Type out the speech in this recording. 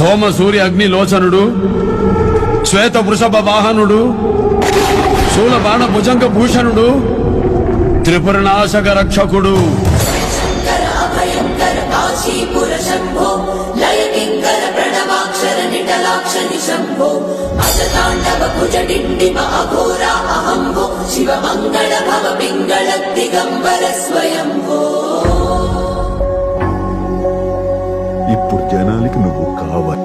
సోమ సూర్య అగ్ని లోచనుడు శ్వేత వృషభ వాహనుడు శూల బాణ భుజంగ భూషణుడు త్రిపురనాశక రక్షకుడు. శంకర శివ మంగళ భవ పింగళ దిగంబర స్వయంభో. ఇప్పుడు జనాలకి నువ్వు కావాలి.